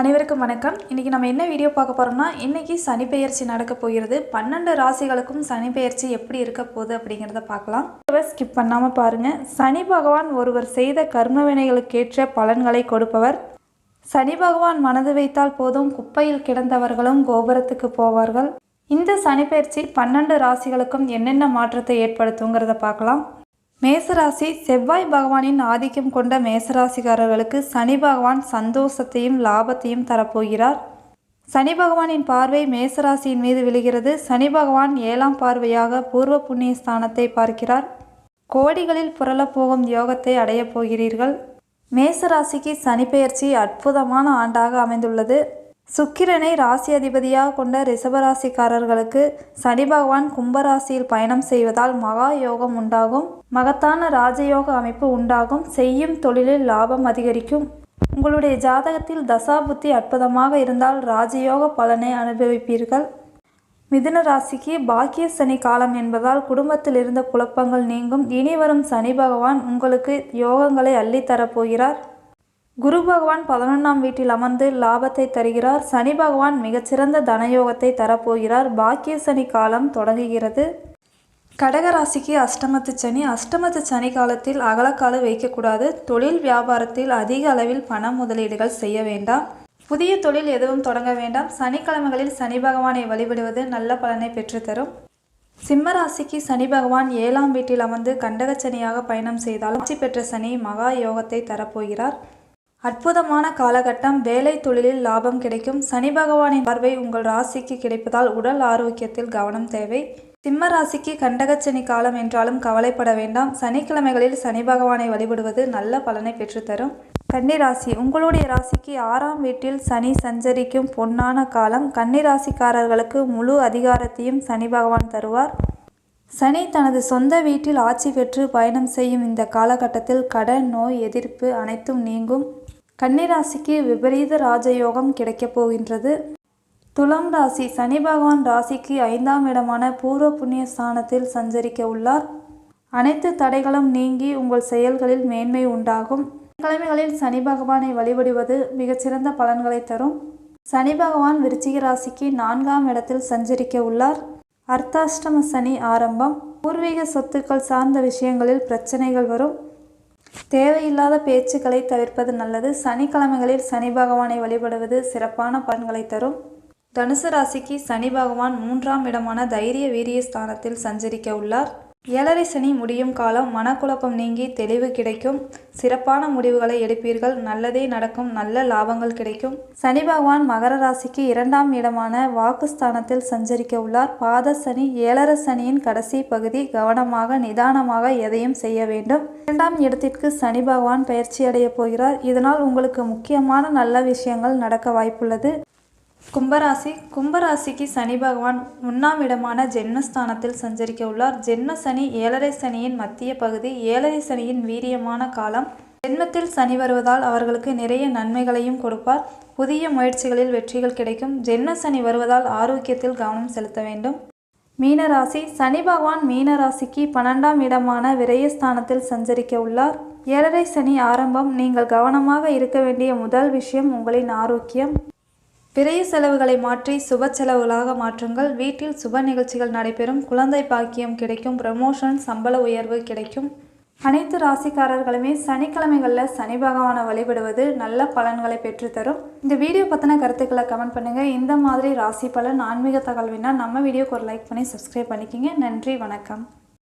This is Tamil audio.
அனைவருக்கும் வணக்கம். இன்றைக்கி நம்ம என்ன வீடியோ பார்க்க போகிறோம்னா இன்றைக்கி சனிப்பெயர்ச்சி நடக்க போகிறது. பன்னெண்டு ராசிகளுக்கும் சனிப்பெயர்ச்சி எப்படி இருக்க போகுது அப்படிங்கிறத பார்க்கலாம். ஸ்கிப் பண்ணாமல் பாருங்கள் சனி பகவான் ஒருவர் செய்த கர்ம வினைகளுக்கேற்ற பலன்களை கொடுப்பவர். சனி பகவான் மனது வைத்தால் போதும். குப்பையில் கிடந்தவர்களும் கோபுரத்துக்கு போவார்கள். இந்த சனிப்பெயர்ச்சி பன்னெண்டு ராசிகளுக்கும் என்னென்ன மாற்றத்தை ஏற்படுத்துங்கிறத பார்க்கலாம். மேசராசி செவ்வாய் பகவானின் ஆதிக்கம் கொண்ட மேசராசிக்காரர்களுக்கு சனி பகவான் சந்தோஷத்தையும் லாபத்தையும் தரப்போகிறார். சனி பகவானின் பார்வை மேசராசியின் மீது விழுகிறது. சனி பகவான் ஏழாம் பார்வையாக பூர்வ புண்ணிய ஸ்தானத்தை பார்க்கிறார். கோடிகளில் புரளப் போகும் யோகத்தை அடையப் போகிறீர்கள். மேசராசிக்கு சனிப்பெயர்ச்சி அற்புதமான ஆண்டாக அமைந்துள்ளது. சுக்கிரனை ராசி அதிபதியாக கொண்ட ரிஷபராசிக்காரர்களுக்கு சனி பகவான் கும்பராசியில் பயணம் செய்வதால் மகா யோகம் உண்டாகும். மகத்தான ராஜயோக அமைப்பு உண்டாகும். செய்யும் தொழிலில் லாபம் அதிகரிக்கும். உங்களுடைய ஜாதகத்தில் தசாபுத்தி அற்புதமாக இருந்தால் ராஜயோக பலனை அனுபவிப்பீர்கள். மிதுன ராசிக்கு பாக்கிய சனி காலம் என்பதால் குடும்பத்தில் இருந்த குழப்பங்கள் நீங்கும். இனி வரும் சனி பகவான் உங்களுக்கு யோகங்களை அள்ளித்தரப் போகிறார் குரு பகவான் பதினொன்றாம் வீட்டில் அமர்ந்து லாபத்தை தருகிறார். சனி பகவான் மிகச்சிறந்த தனயோகத்தை தரப்போகிறார். பாக்கிய சனி காலம் தொடங்குகிறது. கடகராசிக்கு அஷ்டமத்து சனி. அஷ்டமத்து சனி காலத்தில் அகலக்கால வைக்கக்கூடாது. தொழில் வியாபாரத்தில் அதிக அளவில் பண முதலீடுகள் செய்ய வேண்டாம். புதிய தொழில் எதுவும் தொடங்க வேண்டாம். சனிக்கிழமைகளில் சனி பகவானை வழிபடுவது நல்ல பலனை பெற்றுத்தரும். சிம்ம ராசிக்கு சனி பகவான் ஏழாம் வீட்டில் அமர்ந்து கண்டகச்சனியாக பயணம் செய்தால் ஆட்சி பெற்ற சனி மகா யோகத்தை தரப்போகிறார். அற்புதமான காலகட்டம். வேலை தொழிலில் லாபம் கிடைக்கும். சனி பகவானின் பார்வை உங்கள் ராசிக்கு கிடைப்பதால் உடல் ஆரோக்கியத்தில் கவனம் தேவை. சிம்ம ராசிக்கு கண்டகச்சனி காலம் என்றாலும் கவலைப்பட வேண்டாம். சனிக்கிழமைகளில் சனி பகவானை வழிபடுவது நல்ல பலனை பெற்றுத்தரும். கன்னிராசி உங்களுடைய ராசிக்கு ஆறாம் வீட்டில் சனி சஞ்சரிக்கும் பொன்னான காலம். கன்னிராசிக்காரர்களுக்கு முழு அதிகாரத்தையும் சனி பகவான் தருவார். சனி தனது சொந்த வீட்டில் ஆட்சி பெற்று பயணம் செய்யும் இந்த காலகட்டத்தில் கடன் நோய் எதிர்ப்பு அனைத்தும் நீங்கும். கன்னிராசிக்கு விபரீத ராஜயோகம் கிடைக்கப் போகின்றது. துலாம் ராசி சனி பகவான் ராசிக்கு ஐந்தாம் இடமான பூர்வ புண்ணிய ஸ்தானத்தில் சஞ்சரிக்க உள்ளார். அனைத்து தடைகளும் நீங்கி உங்கள் செயல்களில் மேன்மை உண்டாகும். கிழமைகளில் சனி பகவானை வழிபடுவது மிகச்சிறந்த பலன்களை தரும். சனி பகவான் விருச்சிக ராசிக்கு நான்காம் இடத்தில் சஞ்சரிக்க உள்ளார். அர்த்தாஷ்டம சனி ஆரம்பம். பூர்வீக சொத்துக்கள் சார்ந்த விஷயங்களில் பிரச்சனைகள் வரும். தேவையில்லாத பேச்சுக்களை தவிர்ப்பது நல்லது. சனிக்கிழமைகளில் சனி பகவானை வழிபடுவது சிறப்பான பலன்களை தரும். தனுசு ராசிக்கு சனி பகவான் மூன்றாம் இடமான தைரிய வீரிய ஸ்தானத்தில் சஞ்சரிக்க உள்ளார். ஏழரை சனி முடியும் காலம் மனக்குழப்பம் நீங்கி தெளிவு கிடைக்கும். சிறப்பான முடிவுகளை எடுப்பீர்கள். நல்லதே நடக்கும். நல்ல லாபங்கள் கிடைக்கும். சனி பகவான் மகர ராசிக்கு இரண்டாம் இடமான வாக்குஸ்தானத்தில் சஞ்சரிக்க உள்ளார். பாத சனி ஏழரை சனியின் கடைசி பகுதி கவனமாக நிதானமாக எதையும் செய்ய வேண்டும். இரண்டாம் இடத்திற்கு சனி பகவான் பயிற்சி அடைய போகிறார். இதனால் உங்களுக்கு முக்கியமான நல்ல விஷயங்கள் நடக்க வாய்ப்புள்ளது. கும்பராசி கும்பராசிக்கு சனி பகவான் ஒன்றாம் இடமான ஜென்மஸ்தானத்தில் சஞ்சரிக்க உள்ளார். ஜென்ம சனி ஏழரை சனியின் மத்திய பகுதி. ஏழரை சனியின் வீரியமான காலம். ஜென்மத்தில் சனி வருவதால் அவர்களுக்கு நிறைய நன்மைகளையும் கொடுப்பார். புதிய முயற்சிகளில் வெற்றிகள் கிடைக்கும். ஜென்ம சனி வருவதால் ஆரோக்கியத்தில் கவனம் செலுத்த வேண்டும். மீனராசி சனி பகவான் மீனராசிக்கு பன்னெண்டாம் இடமான விரயஸ்தானத்தில் சஞ்சரிக்க உள்ளார். ஏழரை சனி ஆரம்பம். நீங்கள் கவனமாக இருக்க வேண்டிய முதல் விஷயம் உங்களின் ஆரோக்கியம். பிறைய செலவுகளை மாற்றி சுப செலவுகளாக மாற்றுங்கள். வீட்டில் சுப நிகழ்ச்சிகள் நடைபெறும். குழந்தை பாக்கியம் கிடைக்கும். ப்ரமோஷன் சம்பள உயர்வு கிடைக்கும். அனைத்து ராசிக்காரர்களுமே சனிக்கிழமைகளில் சனி பகவானை வழிபடுவது நல்ல பலன்களை பெற்றுத்தரும். இந்த வீடியோ பற்றின கருத்துக்களை கமெண்ட் பண்ணுங்கள் இந்த மாதிரி ராசி பலன் ஆன்மீக தகவல்னா நம்ம வீடியோக்கு ஒரு லைக் பண்ணி சப்ஸ்கிரைப் பண்ணிக்கிங்க. நன்றி வணக்கம்.